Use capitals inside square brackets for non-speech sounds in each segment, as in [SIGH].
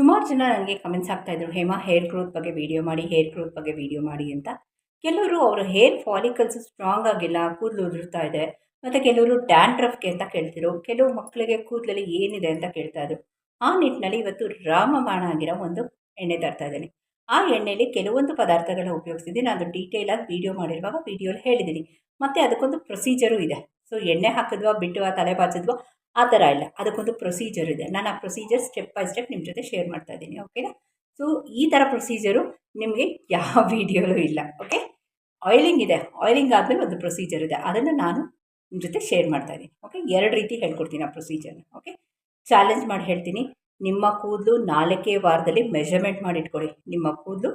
ಸುಮಾರು ಜನ ನನಗೆ ಕಮೆಂಟ್ಸ್ ಆಗ್ತಾಯಿದ್ರು ಹೇಮಾ ಹೇರ್ ಗ್ರೋತ್ ಬಗ್ಗೆ ವೀಡಿಯೋ ಮಾಡಿ ಹೇರ್ ಗ್ರೋತ್ ಬಗ್ಗೆ ವೀಡಿಯೋ ಮಾಡಿ ಅಂತ. ಕೆಲವರು ಅವರ ಹೇರ್ ಫಾಲಿಕಲ್ಸ್ ಸ್ಟ್ರಾಂಗ್ ಆಗಿಲ್ಲ, ಕೂದಲು ಉದುರ್ತಾ ಇದೆ, ಮತ್ತು ಕೆಲವರು ಡ್ಯಾಂಡ್ರಫ್ಗೆ ಅಂತ ಕೇಳ್ತಿರು ಕೆಲವು ಮಕ್ಕಳಿಗೆ ಕೂದಲಲ್ಲಿ ಏನಿದೆ ಅಂತ ಕೇಳ್ತಾ ಇದ್ರು. ಆ ನಿಟ್ಟಿನಲ್ಲಿ ಇವತ್ತು ರಾಮಬಾಣ ಆಗಿರೋ ಒಂದು ಎಣ್ಣೆ ತರ್ತಾ ಇದ್ದೀನಿ. ಆ ಎಣ್ಣೆಯಲ್ಲಿ ಕೆಲವೊಂದು ಪದಾರ್ಥಗಳನ್ನ ಉಪಯೋಗಿಸಿದ್ದೀನಿ ನಾನು ಆಗಿ ವೀಡಿಯೋ ಮಾಡಿರುವಾಗ ವೀಡಿಯೋಲಿ ಹೇಳಿದ್ದೀನಿ. ಮತ್ತು ಅದಕ್ಕೊಂದು ಪ್ರೊಸೀಜರು ಇದೆ. ಸೊ ಎಣ್ಣೆ ಹಾಕಿದ್ವಾ ಬಿಟ್ಟುವ ತಲೆ ಬಾಚಿದ್ವಾ ಆ ಥರ ಇಲ್ಲ. ಅದಕ್ಕೊಂದು ಪ್ರೊಸೀಜರ್ ಇದೆ. ನಾನು ಆ ಪ್ರೊಸೀಜರ್ ಸ್ಟೆಪ್ ಬೈ ಸ್ಟೆಪ್ ನಿಮ್ಮ ಜೊತೆ ಶೇರ್ ಮಾಡ್ತಾ ಇದ್ದೀನಿ ಓಕೆನಾ ಸೊ ಈ ಥರ ಪ್ರೊಸೀಜರು ನಿಮಗೆ ಯಾವ [LAUGHS] ವೀಡಿಯೋಲೂ ಇಲ್ಲ ಓಕೆ ಆಯಿಲಿಂಗ್ ಇದೆ. ಆಯಿಲಿಂಗ್ ಆದಮೇಲೆ ಒಂದು ಪ್ರೊಸೀಜರ್ ಇದೆ. ಅದನ್ನು ನಾನು ನಿಮ್ಮ ಜೊತೆ ಶೇರ್ ಮಾಡ್ತಾ ಇದ್ದೀನಿ ಓಕೆ ಎರಡು ರೀತಿ ಹೇಳ್ಕೊಡ್ತೀನಿ ಆ ಪ್ರೊಸೀಜರ್ನ ಓಕೆ ಚಾಲೆಂಜ್ ಮಾಡಿ ಹೇಳ್ತೀನಿ. ನಿಮ್ಮ ಕೂದಲು ನಾಲ್ಕೇ ವಾರದಲ್ಲಿ ಮೆಷರ್ಮೆಂಟ್ ಮಾಡಿ ಇಟ್ಕೊಳ್ಳಿ ನಿಮ್ಮ ಕೂದಲು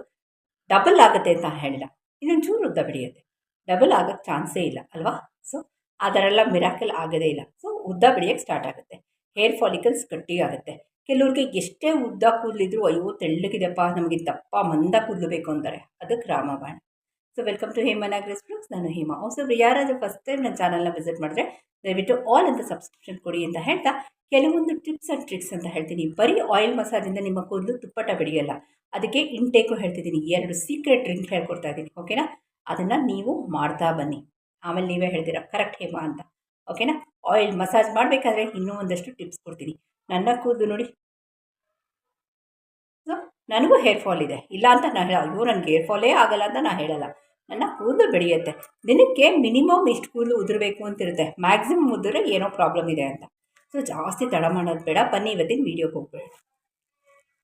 ಡಬಲ್ ಆಗುತ್ತೆ ಅಂತ ಹೇಳಿಲ್ಲ. ಇನ್ನೊಂದು ಚೂರು ಉದ್ದ ಬೆಳೆಯುತ್ತೆ ಡಬಲ್ ಆಗೋಕ್ಕೆ ಚಾನ್ಸೇ ಇಲ್ಲ, ಅಲ್ವಾ? ಸೊ ಆ ಥರ ಎಲ್ಲ ಮಿರಾಕಲ್ ಆಗೋದೇ ಇಲ್ಲ. ಸೊ ಉದ್ದ ಬೆಳೆಯೋಕ್ಕೆ ಸ್ಟಾರ್ಟ್ ಆಗುತ್ತೆ. ಹೇರ್ ಫಾಲಿಕಲ್ಸ್ ಗಟ್ಟಿ ಆಗುತ್ತೆ. ಕೆಲವ್ರಿಗೆ ಎಷ್ಟೇ ಉದ್ದ ಕೂದಲಿದ್ರು, ಅಯ್ಯೋ ತೆಳ್ಳಗಿದೆಪ್ಪ ನಮಗೆ ದಪ್ಪ ಮಂದ ಕೂದಲು ಬೇಕು ಅಂತಾರೆ. ಅದಕ್ಕೆ ರಾಮಬಾಣ. ಸೊ ವೆಲ್ಕಮ್ ಟು ಹೇಮನಾಗ್ರೆಸ್ ಬ್ಲಾಗ್ಸ್ ನಾನು ಹೇಮ. ಸೊ ಯಾರಾದರೂ ಫಸ್ಟ್ ಟೈಮ್ ನನ್ನ ಚಾನಲ್ನ ವಿಸಿಟ್ ಮಾಡಿದ್ರೆ, ದಯವಿಟ್ಟು ಆಲ್ ಅಂತ ಸಬ್ಸ್ಕ್ರಿಪ್ಷನ್ ಕೊಡಿ ಅಂತ ಹೇಳ್ತಾ, ಕೆಲವೊಂದು ಟಿಪ್ಸ್ ಆ್ಯಂಡ್ ಟ್ರಿಕ್ಸ್ ಅಂತ ಹೇಳ್ತೀನಿ. ಬರೀ ಆಯಿಲ್ ಮಸಾಜಿಂದ ನಿಮ್ಮ ಕೂದಲು ತುಪ್ಪಟ ಬೆಳೆಯಲ್ಲ ಅದಕ್ಕೆ ಇಂಟೇಕು ಹೇಳ್ತಿದ್ದೀನಿ. ಎರಡು ಸೀಕ್ರೆಟ್ ಡ್ರಿಂಕ್ ಹೇಳ್ಕೊಡ್ತಾ ಇದ್ದೀನಿ ಓಕೆನಾ ಅದನ್ನು ನೀವು ಮಾಡ್ತಾ ಬನ್ನಿ. ಆಮೇಲೆ ನೀವೇ ಹೇಳ್ತೀರಾ ಕರೆಕ್ಟ್ ಹೇಮಾ ಅಂತ. ಓಕೆನಾ ಆಯಿಲ್ ಮಸಾಜ್ ಮಾಡಬೇಕಾದ್ರೆ ಇನ್ನೂ ಒಂದಷ್ಟು ಟಿಪ್ಸ್ ಕೊಡ್ತೀನಿ. ನನ್ನ ಕೂದಲು ನೋಡಿ. ಸೊ ನನಗೂ ಹೇರ್ ಫಾಲ್ ಇದೆ. ಇಲ್ಲ ಅಂತ ನಾನು ಹೇಳ, ಅಯ್ಯೋ ನನಗೆ ಹೇರ್ ಫಾಲೇ ಆಗಲ್ಲ ಅಂತ ನಾನು ಹೇಳಲ್ಲ. ನನ್ನ ಕೂದಲು ಬೆಳೆಯುತ್ತೆ. ದಿನಕ್ಕೆ ಮಿನಿಮಮ್ ಇಷ್ಟು ಕೂದಲು ಉದುರಬೇಕು ಅಂತಿರುತ್ತೆ. ಮ್ಯಾಕ್ಸಿಮಮ್ ಉದುರೆ ಏನೋ ಪ್ರಾಬ್ಲಮ್ ಇದೆ ಅಂತ. ಸೊ ಜಾಸ್ತಿ ತಡ ಮಾಡೋದು ಬೇಡ. ಬನ್ನಿ ಇವತ್ತಿನ ವೀಡಿಯೋಗೆ ಹೋಗ್ಬೇಡ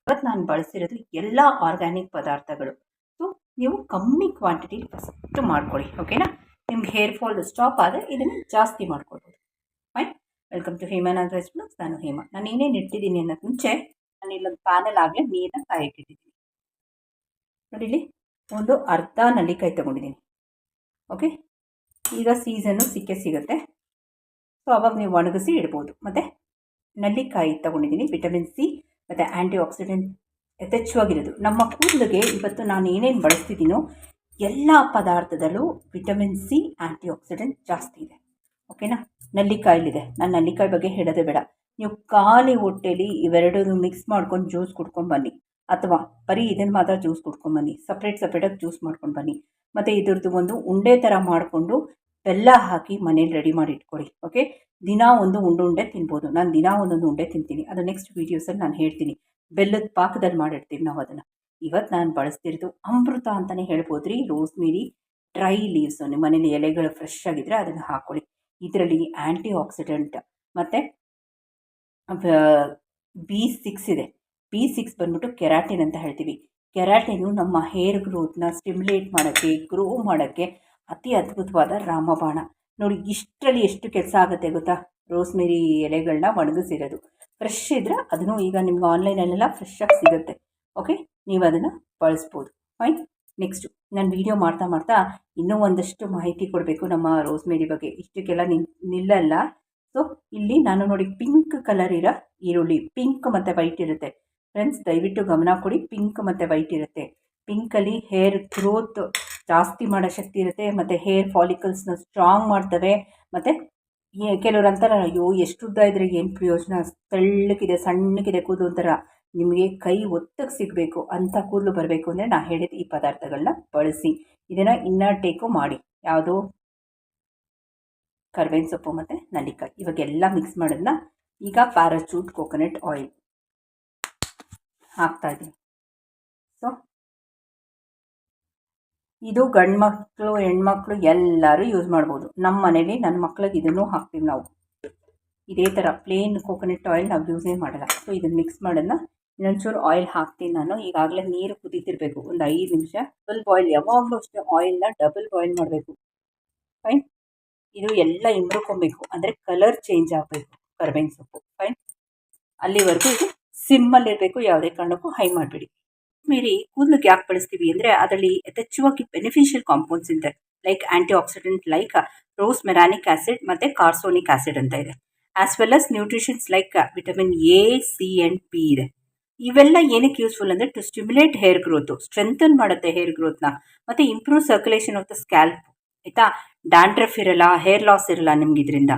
ಇವತ್ತು ನಾನು ಬಳಸಿರೋದು ಎಲ್ಲ ಆರ್ಗ್ಯಾನಿಕ್ ಪದಾರ್ಥಗಳು. ಸೊ ನೀವು ಕಮ್ಮಿ ಕ್ವಾಂಟಿಟಿ ಫಸ್ಟು ಮಾಡ್ಕೊಳ್ಳಿ. ಓಕೆನಾ ನಿಮ್ಗೆ ಹೇರ್ ಫಾಲ್ ಸ್ಟಾಪ್ ಆದರೆ ಇದನ್ನು ಜಾಸ್ತಿ ಮಾಡ್ಕೊಳ್ಬೋದು. ಫೈನ್ ವೆಲ್ಕಮ್ ಟು ಹೇಮನ್ ಅಗ್ರೆಸ್ ಬ್ಲಾಗ್ಸ್ ನಾನು ಹೇಮ. ನಾನು ಏನೇನು ಇಟ್ಟಿದ್ದೀನಿ ಅನ್ನೋದು ಮುಂಚೆ ನಾನು ಇಲ್ಲೊಂದು ಪ್ಯಾನಲ್ ಆಗಲೇ ನೀರನ್ನ ಕಾಯಕ್ಕಿಟ್ಟಿದ್ದೀನಿ ನೋಡಿ ಇಲ್ಲಿ ಒಂದು ಅರ್ಧ ನಲ್ಲಿಕಾಯಿ ತೊಗೊಂಡಿದ್ದೀನಿ. ಓಕೆ ಈಗ ಸೀಸನ್ನು ಸಿಕ್ಕೇ ಸಿಗುತ್ತೆ. ಸೊ ಅವಾಗ ನೀವು ಒಣಗಿಸಿ ಇಡ್ಬೋದು. ಮತ್ತು ನಲ್ಲಿಕಾಯಿ ತೊಗೊಂಡಿದ್ದೀನಿ ವಿಟಮಿನ್ ಸಿ ಮತ್ತು ಆ್ಯಂಟಿ ಆಕ್ಸಿಡೆಂಟ್ ಯಥೇಚ್ಛವಾಗಿರೋದು. ನಮ್ಮ ಕೂದಲಿಗೆ ಇವತ್ತು ನಾನು ಏನೇನು ಬಳಸ್ತಿದ್ದೀನೋ ಎಲ್ಲ ಪದಾರ್ಥದಲ್ಲೂ ವಿಟಮಿನ್ ಸಿ ಆ್ಯಂಟಿ ಆಕ್ಸಿಡೆಂಟ್ ಜಾಸ್ತಿ ಇದೆ. ಓಕೆನಾ? ನಲ್ಲಿಕಾಯಿಲಿದೆ ನಾನು ನಲ್ಲಿಕಾಯಿ ಬಗ್ಗೆ ಹೇಳೋದೇ ಬೇಡ. ನೀವು ಖಾಲಿ ಹೊಟ್ಟೆಲಿ ಇವೆರಡೂ ಮಿಕ್ಸ್ ಮಾಡ್ಕೊಂಡು ಜ್ಯೂಸ್ ಕುಡ್ಕೊಂಡು ಬನ್ನಿ. ಅಥವಾ ಬರೀ ಇದನ್ನು ಮಾತ್ರ ಜ್ಯೂಸ್ ಕುಡ್ಕೊಂಡು ಬನ್ನಿ. ಸಪ್ರೇಟ್ ಸಪ್ರೇಟಾಗಿ ಜ್ಯೂಸ್ ಮಾಡ್ಕೊಂಡು ಬನ್ನಿ. ಮತ್ತು ಇದ್ರದ್ದು ಒಂದು ಉಂಡೆ ಥರ ಮಾಡಿಕೊಂಡು ಬೆಲ್ಲ ಹಾಕಿ ಮನೇಲಿ ರೆಡಿ ಮಾಡಿ ಇಟ್ಕೊಳ್ಳಿ. ಓಕೆ? ದಿನ ಒಂದು ಉಂಡೆ ಉಂಡೆ ತಿನ್ಬೋದು. ನಾನು ದಿನ ಒಂದೊಂದು ಉಂಡೆ ತಿಂತೀನಿ. ಅದು ನೆಕ್ಸ್ಟ್ ವೀಡಿಯೋಸಲ್ಲಿ ನಾನು ಹೇಳ್ತೀನಿ. ಬೆಲ್ಲದ ಪಾಕದಲ್ಲಿ ಮಾಡಿರ್ತೀವಿ ನಾವು ಅದನ್ನು. ಇವತ್ತು ನಾನು ಬಳಸ್ತಿರೋದು ಅಮೃತ ಅಂತಲೇ ಹೇಳ್ಬೋದು ರೀ ರೋಸ್ಮೇರಿ ಡ್ರೈ ಲೀವ್ಸು ನಿಮ್ಮ ಮನೇಲಿ ಎಲೆಗಳು ಫ್ರೆಶ್ ಆಗಿದ್ದರೆ ಅದನ್ನು ಹಾಕ್ಕೊಳ್ಳಿ ಇದರಲ್ಲಿ ಆ್ಯಂಟಿ ಆಕ್ಸಿಡೆಂಟ್ ಮತ್ತು ಬಿ ಸಿಕ್ಸ್ ಇದೆ. ಬಿ ಸಿಕ್ಸ್ ಬಂದ್ಬಿಟ್ಟು ಕೆರಾಟಿನ್ ಅಂತ ಹೇಳ್ತೀವಿ. ಕೆರಾಟಿನು ನಮ್ಮ ಹೇರ್ ಗ್ರೋತ್ನ ಸ್ಟಿಮ್ಯುಲೇಟ್ ಮಾಡೋಕ್ಕೆ ಗ್ರೋ ಮಾಡೋಕ್ಕೆ ಅತಿ ಅದ್ಭುತವಾದ ರಾಮಬಾಣ. ನೋಡಿ, ಇಷ್ಟರಲ್ಲಿ ಎಷ್ಟು ಕೆಲಸ ಆಗುತ್ತೆ ಗೊತ್ತಾ? ರೋಸ್ಮೇರಿ ಎಲೆಗಳನ್ನ ಒಣಗಿಸಿರೋದು. ಫ್ರೆಶ್ ಇದ್ದರೆ ಅದನ್ನು ಈಗ ನಿಮ್ಗೆ ಆನ್ಲೈನಲ್ಲೆಲ್ಲ ಫ್ರೆಶ್ಶಾಗಿ ಸಿಗುತ್ತೆ. ಓಕೆ ನೀವು ಅದನ್ನು ಬಳಸ್ಬೋದು. ಫೈನ್ ನೆಕ್ಸ್ಟು ನಾನು ವೀಡಿಯೋ ಮಾಡ್ತಾ ಮಾಡ್ತಾ ಇನ್ನೂ ಒಂದಷ್ಟು ಮಾಹಿತಿ ಕೊಡಬೇಕು ನಮ್ಮ ರೋಸ್ಮೇರಿ ಬಗ್ಗೆ. ಇಷ್ಟಕ್ಕೆಲ್ಲ ನಿಲ್ಲಲ್ಲ. ಸೊ ಇಲ್ಲಿ ನಾನು ನೋಡಿ ಪಿಂಕ್ ಕಲರ್ ಇರೋ ಈರುಳ್ಳಿ. ಪಿಂಕ್ ಮತ್ತು ವೈಟ್ ಇರುತ್ತೆ. ಫ್ರೆಂಡ್ಸ್ ದಯವಿಟ್ಟು ಗಮನ ಕೊಡಿ. ಪಿಂಕ್ ಮತ್ತು ವೈಟ್ ಇರುತ್ತೆ. ಪಿಂಕಲ್ಲಿ ಹೇರ್ ಗ್ರೋತ್ ಜಾಸ್ತಿ ಮಾಡೋ ಶಕ್ತಿ ಇರುತ್ತೆ. ಮತ್ತು ಹೇರ್ ಫಾಲಿಕಲ್ಸ್ನ ಸ್ಟ್ರಾಂಗ್ ಮಾಡ್ತವೆ. ಮತ್ತು ಕೆಲವರು ಅಂತಾರೆ ಅಯ್ಯೋ, ಎಷ್ಟು ಉದ್ದ ಇದ್ರೆ ಏನು ಪ್ರಯೋಜನ? ತೆಳ್ಳಗಿದೆ ಸಣ್ಣಕ್ಕಿದೆ ಕೂದಲು ಒಂಥರ. ನಿಮಗೆ ಕೈ ಒತ್ತಕ್ಕೆ ಸಿಗಬೇಕು ಅಂಥ ಕೂದಲು ಬರಬೇಕು ಅಂದರೆ ನಾನು ಹೇಳಿದ ಈ ಪದಾರ್ಥಗಳನ್ನ ಬಳಸಿ. ಇದನ್ನು ಇನ್ನರ್ ಟೇಕು ಮಾಡಿ. ಯಾವುದು? ಕರ್ಬೇವಿನ ಸೊಪ್ಪು ಮತ್ತು ನಲ್ಲಿಕಾಯಿ. ಇವಾಗೆಲ್ಲ ಮಿಕ್ಸ್ ಮಾಡೋದನ್ನ ಈಗ ಪ್ಯಾರಾಚೂಟ್ ಕೋಕೋನಟ್ ಆಯಿಲ್ ಹಾಕ್ತಾ ಇದ್ದೀನಿ. ಸೊ ಇದು ಗಂಡು ಮಕ್ಕಳು ಹೆಣ್ಮಕ್ಳು ಎಲ್ಲರೂ ಯೂಸ್ ಮಾಡ್ಬೋದು. ನಮ್ಮ ಮನೇಲಿ ನನ್ನ ಮಕ್ಳಿಗೆ ಇದನ್ನು ಹಾಕ್ತೀವಿ ನಾವು. ಇದೇ ಥರ ಪ್ಲೇನ್ ಕೋಕೋನಟ್ ಆಯಿಲ್ ನಾವು ಯೂಸೇ ಮಾಡಲ್ಲ. ಸೊ ಇದನ್ನು ಮಿಕ್ಸ್ ಮಾಡೋದನ್ನ ಇನ್ನೊಂಚೂರು ಆಯಿಲ್ ಹಾಕ್ತೀನಿ ನಾನು. ಈಗಾಗಲೇ ನೀರು ಕುದೀತಿರ್ಬೇಕು. ಒಂದು ಐದು ನಿಮಿಷ ಡಬಲ್ ಬಾಯ್ಲ್ ಯಾವಾಗಲೂ ಅಷ್ಟೇ ಆಯಿಲ್ನ ಡಬಲ್ ಬಾಯ್ಲ್ ಮಾಡಬೇಕು. ಫೈನ್ ಇದು ಎಲ್ಲ ಇಮ್ರುಕೊಬೇಕು. ಅಂದರೆ ಕಲರ್ ಚೇಂಜ್ ಆಗಬೇಕು. ಕರ್ಬೇವಿನ ಸೊಪ್ಪು. ಫೈನ್ ಅಲ್ಲಿವರೆಗೂ ಇದು ಸಿಮ್ಮಲ್ಲಿರಬೇಕು ಯಾವುದೇ ಕಾರಣಕ್ಕೂ ಹೈ ಮಾಡಬೇಡಿ. ಮೇರಿ ಕೂದಲಿಗೆ ಯಾಕೆ ಬಳಸ್ತೀವಿ ಅಂದರೆ ಅದರಲ್ಲಿ ಯಥೇಚ್ಛವಾಗಿ ಬೆನಿಫಿಷಿಯಲ್ ಕಾಂಪೌಂಡ್ಸ್ ಇದೆ like antioxidant like rosmarinic acid ಮತ್ತು ಕಾರ್ಸೋನಿಕ್ ಆ್ಯಸಿಡ್ ಅಂತ ಇದೆ. As well as nutritions like vitamin A C and P ಇದೆ. ಇವೆಲ್ಲ ಏನಕ್ಕೆ ಯೂಸ್ಫುಲ್ ಅಂದರೆ to stimulate hair growth strengthen ಮಾಡುತ್ತೆ ಹೇರ್ ಗ್ರೋತ್ನ ಮತ್ತು improve circulation of the scalp ಆಯಿತಾ? ಡ್ಯಾಂಡ್ರಫ್ ಇರಲ್ಲ ಹೇರ್ ಲಾಸ್ ಇರಲ್ಲ ನಿಮ್ಗೆ ಇದರಿಂದ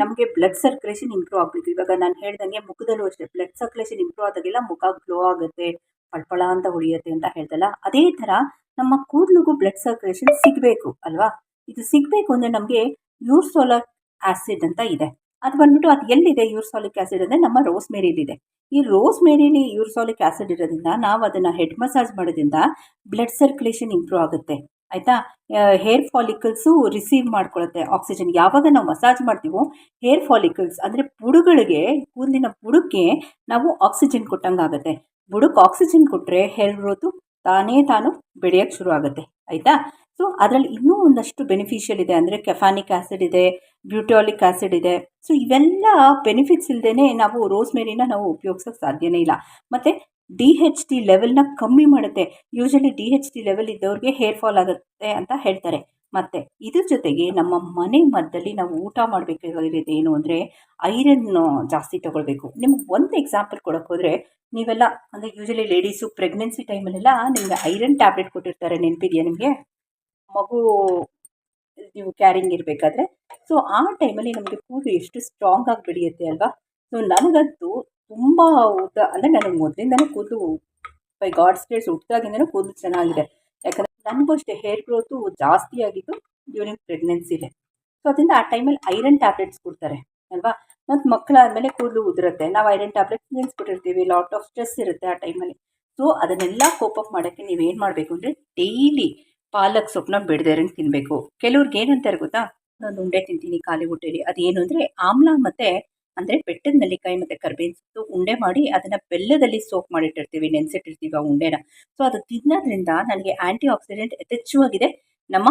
ನಮಗೆ ಬ್ಲಡ್ ಸರ್ಕ್ಯುಲೇಷನ್ ಇಂಪ್ರೂವ್ ಆಗಬೇಕು. ಇವಾಗ ನಾನು ಹೇಳ್ದಂಗೆ ಮುಖದಲ್ಲೂ ಅಷ್ಟೇ ಬ್ಲಡ್ ಸರ್ಕ್ಯುಲೇಷನ್ ಇಂಪ್ರೂವ್ ಆದಾಗೆಲ್ಲ ಮುಖ ಗ್ಲೋ ಆಗುತ್ತೆ, ಪಳಪಳ ಅಂತ ಹೊಳಿಯುತ್ತೆ ಅಂತ ಹೇಳ್ದಲ್ಲ ಅದೇ ಥರ ನಮ್ಮ ಕೂದಲಿಗೂ ಬ್ಲಡ್ ಸರ್ಕ್ಯುಲೇಷನ್ ಸಿಗಬೇಕು, ಅಲ್ವಾ? ಇದು ಸಿಗಬೇಕು ಅಂದರೆ ನಮಗೆ ಯೂರ್ಸೋಲಕ್ ಆ್ಯಸಿಡ್ ಅಂತ ಇದೆ. ಅದು ಬಂದ್ಬಿಟ್ಟು ಅದು ಎಲ್ಲಿದೆ ಯೂರ್ಸಾಲಿಕ್ ಆ್ಯಸಿಡ್ ಅಂದರೆ ನಮ್ಮ ರೋಸ್ ಮೇರಿಲಿದೆ ಈ ರೋಸ್ ಮೇರಿಲಿ ಯೂರ್ಸಾಲಿಕ್ ಆ್ಯಸಿಡ್ ಇರೋದ್ರಿಂದ ನಾವು ಅದನ್ನು ಹೆಡ್ ಮಸಾಜ್ ಮಾಡೋದ್ರಿಂದ ಬ್ಲಡ್ ಸರ್ಕ್ಯುಲೇಷನ್ ಇಂಪ್ರೂವ್ ಆಗುತ್ತೆ. ಆಯಿತಾ? ಹೇರ್ ಫಾಲಿಕಲ್ಸು ರಿಸೀವ್ ಮಾಡ್ಕೊಳ್ಳುತ್ತೆ ಆಕ್ಸಿಜನ್. ಯಾವಾಗ ನಾವು ಮಸಾಜ್ ಮಾಡ್ತೀವೋ ಹೇರ್ ಫಾಲಿಕಲ್ಸ್ ಅಂದರೆ ಬುಡುಗಳಿಗೆ ಕೂದಲಿನ ಬುಡಕ್ಕೆ ನಾವು ಆಕ್ಸಿಜನ್ ಕೊಟ್ಟಂಗೆ ಆಗುತ್ತೆ ಬುಡಕ್ಕೆ ಆಕ್ಸಿಜನ್ ಕೊಟ್ಟರೆ ಹೇರ್ ಗ್ರೋತು ತಾನೇ ತಾನು ಬೆಳೆಯೋಕ್ಕೆ ಶುರು ಆಗುತ್ತೆ ಆಯಿತಾ? ಸೊ ಅದರಲ್ಲಿ ಇನ್ನೂ ಒಂದಷ್ಟು ಬೆನಿಫಿಷಿಯಲ್ ಇದೆ. ಅಂದರೆ ಕೆಫಾನಿಕ್ ಆ್ಯಸಿಡ್ ಇದೆ ಬ್ಯೂಟಾಲಿಕ್ ಆ್ಯಸಿಡ್ ಇದೆ. ಸೊ ಇವೆಲ್ಲ ಬೆನಿಫಿಟ್ಸ್ ಇಲ್ಲದೇ ನಾವು ರೋಸ್ ಮೇರಿನ ನಾವು ಉಪಯೋಗಿಸೋಕ್ಕೆ ಸಾಧ್ಯನೇ ಇಲ್ಲ. ಮತ್ತು ಡಿ ಹೆಚ್ ಡಿ ಲೆವೆಲ್ನ ಕಮ್ಮಿ ಮಾಡುತ್ತೆ. Usually D H D level ಇದ್ದವ್ರಿಗೆ ಹೇರ್ ಫಾಲ್ ಆಗುತ್ತೆ ಅಂತ ಹೇಳ್ತಾರೆ. ಮತ್ತು ಇದ್ರ ಜೊತೆಗೆ ನಮ್ಮ ಮನೆ ಮದ್ದಲ್ಲಿ ನಾವು ಊಟ ಮಾಡಬೇಕಾಗಿರೋದು ಏನು ಅಂದರೆ ಐರನ್ ಜಾಸ್ತಿ ತೊಗೊಳ್ಬೇಕು. ನಿಮ್ಗೆ ಒಂದು ಎಕ್ಸಾಂಪಲ್ ಕೊಡೋಕೆ ಹೋದರೆ ನೀವೆಲ್ಲ, ಅಂದರೆ ಯೂಶಲಿ ಲೇಡೀಸು ಪ್ರೆಗ್ನೆನ್ಸಿ ಟೈಮಲ್ಲೆಲ್ಲ ನಿಮಗೆ ಐರನ್ ಟ್ಯಾಬ್ಲೆಟ್ ಕೊಟ್ಟಿರ್ತಾರೆ. ನೆನಪಿದೆಯಾ ನಿಮಗೆ? ಮಗು, ನೀವು ಕ್ಯಾರಿಂಗ್ ಇರಬೇಕಾದ್ರೆ. ಸೊ ಆ ಟೈಮಲ್ಲಿ ನಮಗೆ ಕೂದಲು ಎಷ್ಟು ಸ್ಟ್ರಾಂಗ್ ಆಗಿ ಬೆಳೆಯುತ್ತೆ ಅಲ್ವಾ? ಸೊ ನನಗಂತೂ ತುಂಬ ಉದ್ದ ಅಂದರೆ ನನಗೆ ಮೊದಲಿಂದಲೂ ಕೂದಲು ಬೈ ಗಾಡ್ಸ್ ಪ್ಲೇಸ್ ಹುಟ್ಟಿದಾಗಿಂದನೂ ಕೂದಲು ಚೆನ್ನಾಗಿದೆ. ಯಾಕಂದರೆ ನನಗೂ ಅಷ್ಟೇ ಹೇರ್ ಗ್ರೋತು ಜಾಸ್ತಿ ಆಗಿದ್ದು ಡ್ಯೂರಿಂಗ್ ಪ್ರೆಗ್ನೆನ್ಸಿಲೇ ಸೊ ಅದರಿಂದ ಆ ಟೈಮಲ್ಲಿ ಐರನ್ ಟ್ಯಾಬ್ಲೆಟ್ಸ್ ಕೊಡ್ತಾರೆ, ಅಲ್ವಾ? ಮತ್ತು ಮಕ್ಕಳಾದಮೇಲೆ ಕೂದಲು ಉದುರುತ್ತೆ. ನಾವು ಐರನ್ ಟ್ಯಾಬ್ಲೆಟ್ಸ್ ನಿಲ್ಲಿಸ್ಬಿಟ್ಟಿರ್ತೀವಿ ಲಾಟ್ ಆಫ್ ಸ್ಟ್ರೆಸ್ ಇರುತ್ತೆ ಆ ಟೈಮಲ್ಲಿ ಸೊ ಅದನ್ನೆಲ್ಲ ಕೋಪಪ್ ಮಾಡೋಕ್ಕೆ ನೀವೇನು ಮಾಡಬೇಕು ಅಂದರೆ ಡೈಲಿ ಪಾಲಕ್ ಸೊಪ್ಪನ್ನ ಬಿಡದೇರಂಗೆ ತಿನ್ನಬೇಕು ಕೆಲವ್ರಿಗೆ ಏನಂತಾರೆ ಗೊತ್ತಾ? ನಾನು ಉಂಡೆ ತಿಂತೀನಿ, ಖಾಲಿ ಹೊಟ್ಟೆಯಲ್ಲಿ ಅದೇನು ಅಂದರೆ ಆಮ್ಲ ಮತ್ತು ಅಂದರೆ ಬೆಟ್ಟದ ನೆಲ್ಲಿಕಾಯಿ ಮತ್ತು ಕರ್ಬೇವಿನ ಸೊಪ್ಪು ಉಂಡೆ ಮಾಡಿ ಅದನ್ನು ಬೆಲ್ಲದಲ್ಲಿ ಸೋಪ್ ಮಾಡಿಟ್ಟಿರ್ತೀವಿ, ನೆನೆಸಿಟ್ಟಿರ್ತೀವಿ ಆ ಉಂಡೆನ. ಸೊ ಅದು ತಿನ್ನೋದ್ರಿಂದ ನನಗೆ ಆ್ಯಂಟಿ ಆಕ್ಸಿಡೆಂಟ್ ಯಥೇಚ್ಛವಾಗಿದೆ ನಮ್ಮ